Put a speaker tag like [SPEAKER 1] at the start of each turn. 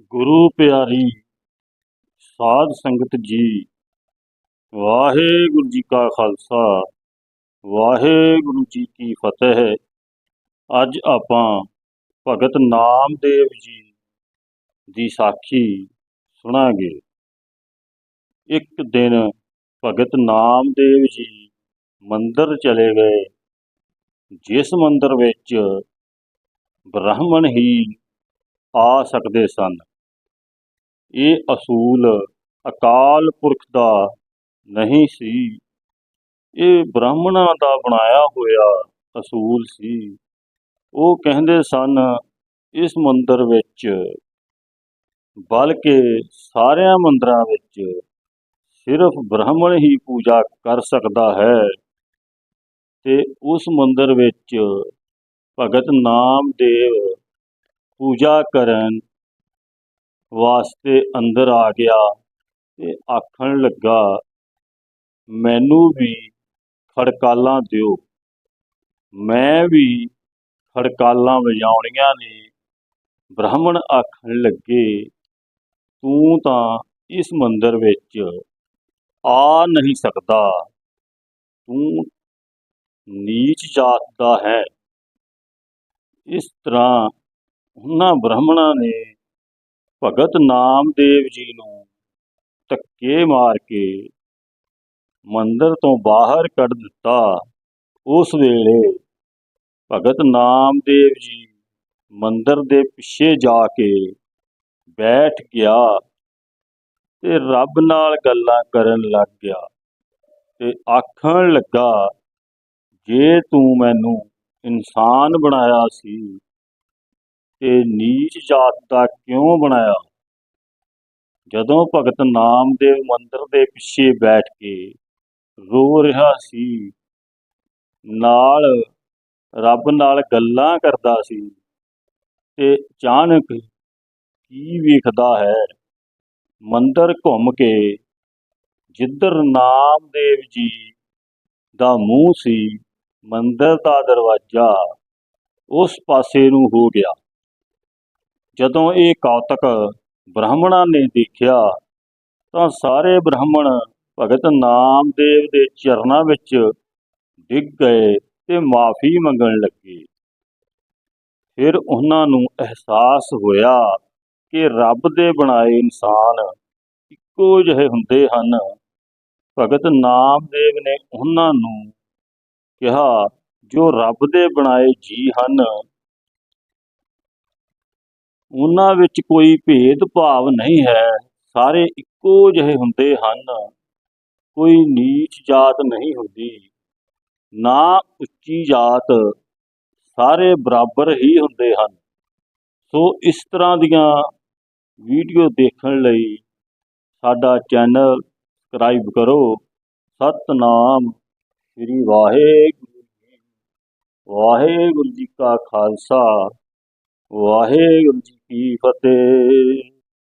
[SPEAKER 1] ਗੁਰੂ ਪਿਆਰੀ, ਸਾਧ ਸੰਗਤ ਜੀ, ਵਾਹਿਗੁਰੂ ਜੀ ਕਾ ਖਾਲਸਾ, ਵਾਹਿਗੁਰੂ ਜੀ ਕੀ ਫਤਿਹ। ਅੱਜ ਆਪਾਂ ਭਗਤ ਨਾਮਦੇਵ ਜੀ ਦੀ ਸਾਖੀ ਸੁਣਾਂਗੇ। ਇੱਕ ਦਿਨ ਭਗਤ ਨਾਮਦੇਵ ਜੀ ਮੰਦਰ ਚਲੇ ਗਏ, ਜਿਸ ਮੰਦਰ ਵਿੱਚ ਬ੍ਰਾਹਮਣ ਹੀ ਆ ਸਕਦੇ ਸਨ। ਇਹ ਅਸੂਲ ਅਕਾਲ ਪੁਰਖ ਦਾ ਨਹੀਂ ਸੀ। ਇਹ ਬ੍ਰਾਹਮਣਾਂ ਦਾ ਬਣਾਇਆ ਹੋਇਆ ਅਸੂਲ ਸੀ। ਉਹ ਕਹਿੰਦੇ ਸਨ, ਇਸ ਮੰਦਰ ਵਿੱਚ, ਬਲਕਿ ਸਾਰਿਆਂ ਮੰਦਰਾਂ ਵਿੱਚ ਸਿਰਫ ਬ੍ਰਾਹਮਣ ਹੀ ਪੂਜਾ ਕਰ ਸਕਦਾ ਹੈ। ਤੇ ਉਸ ਮੰਦਰ ਵਿੱਚ ਭਗਤ ਨਾਮਦੇਵ ਪੂਜਾ ਕਰਨ ਵਾਸਤੇ ਅੰਦਰ ਆ ਗਿਆ ਤੇ ਆਖਣ ਲੱਗਾ, ਮੈਨੂੰ ਵੀ ਖੜਕਾਲਾਂ ਦਿਓ। ਮੈਂ ਵੀ ਖੜਕਾਲਾਂ ਵਜਾਉਣੀਆਂ ਨੇ। ਬ੍ਰਾਹਮਣ ਆਖਣ ਲੱਗੇ, ਤੂੰ ਤਾਂ ਇਸ ਮੰਦਰ ਵਿੱਚ ਆ ਨਹੀਂ ਸਕਦਾ। ਤੂੰ ਨੀਚ ਜਾਤ ਦਾ ਹੈ। ਇਸ ਤਰ੍ਹਾਂ ਉਹਨਾਂ ਬ੍ਰਾਹਮਣਾਂ ਨੇ ਭਗਤ ਨਾਮਦੇਵ ਜੀ ਨੂੰ ਧੱਕੇ ਮਾਰ ਕੇ ਮੰਦਰ ਤੋਂ ਬਾਹਰ ਕੱਢ ਦਿੱਤਾ। ਉਸ ਵੇਲੇ ਭਗਤ ਨਾਮਦੇਵ ਜੀ ਮੰਦਰ ਦੇ ਪਿੱਛੇ ਜਾ ਕੇ ਬੈਠ ਗਿਆ ਤੇ ਰੱਬ ਨਾਲ ਗੱਲਾਂ ਕਰਨ ਲੱਗ ਗਿਆ ਤੇ ਆਖਣ ਲੱਗਾ, ਜੇ ਤੂੰ ਮੈਨੂੰ ਇਨਸਾਨ ਬਣਾਇਆ ਸੀ ਤੇ ਨੀਚ ਜਾਤ ਦਾ ਕਿਉਂ ਬਣਾਇਆ? ਜਦੋਂ ਭਗਤ ਨਾਮਦੇਵ ਮੰਦਰ ਦੇ ਪਿੱਛੇ ਬੈਠ ਕੇ ਰੋ ਰਿਹਾ ਸੀ, ਨਾਲ ਰੱਬ ਨਾਲ ਗੱਲਾਂ ਕਰਦਾ ਸੀ ਤੇ ਅਚਾਨਕ ਕੀ ਵੇਖਦਾ ਹੈ? ਮੰਦਰ ਘੁੰਮ ਕੇ ਜਿੱਧਰ ਨਾਮਦੇਵ ਜੀ ਦਾ ਮੂੰਹ ਸੀ, ਮੰਦਰ ਦਾ ਦਰਵਾਜ਼ਾ ਉਸ ਪਾਸੇ ਨੂੰ ਹੋ ਗਿਆ। ਜਦੋਂ ਇਹ ਕੌਤਕ ਬ੍ਰਾਹਮਣਾਂ ਨੇ ਦੇਖਿਆ, ਤਾਂ ਸਾਰੇ ਬ੍ਰਾਹਮਣ ਭਗਤ ਨਾਮਦੇਵ ਦੇ ਚਰਨਾਂ ਵਿੱਚ ਡਿੱਗ ਗਏ ਤੇ ਮਾਫੀ ਮੰਗਣ ਲੱਗੇ। ਫਿਰ ਉਹਨਾਂ ਨੂੰ ਅਹਿਸਾਸ ਹੋਇਆ ਕਿ ਰੱਬ ਦੇ ਬਣਾਏ ਇਨਸਾਨ ਇੱਕੋ ਜਿਹੇ ਹੁੰਦੇ ਹਨ। ਭਗਤ ਨਾਮਦੇਵ ਨੇ ਉਹਨਾਂ ਨੂੰ ਕਿਹਾ, ਜੋ ਰੱਬ ਦੇ ਬਣਾਏ ਜੀ ਹਨ ਉਹਨਾਂ ਵਿੱਚ ਕੋਈ ਭੇਦ ਭਾਵ ਨਹੀਂ ਹੈ। ਸਾਰੇ ਇੱਕੋ ਜਿਹੇ ਹੁੰਦੇ ਹਨ। ਕੋਈ ਨੀਚ ਜਾਤ ਨਹੀਂ ਹੁੰਦੀ। ਨਾ ਉੱਚੀ ਜਾਤ। ਸਾਰੇ ਬਰਾਬਰ ਹੀ ਹੁੰਦੇ ਹਨ। ਸੋ ਇਸ ਤਰ੍ਹਾਂ ਦੀਆਂ ਵੀਡੀਓ ਦੇਖਣ ਲਈ ਸਾਡਾ ਚੈਨਲ ਸਬਸਕ੍ਰਾਈਬ ਕਰੋ। ਸਤਨਾਮ ਸ੍ਰੀ ਵਾਹਿਗੁਰੂ ਜੀ ਵਾਹਿਗੁਰੂ ਜੀ ਕਾ ਖਾਲਸਾ। ਵਾਹਿਗੁਰੂ ਜੀ ਕੀ ਫਤਿਹ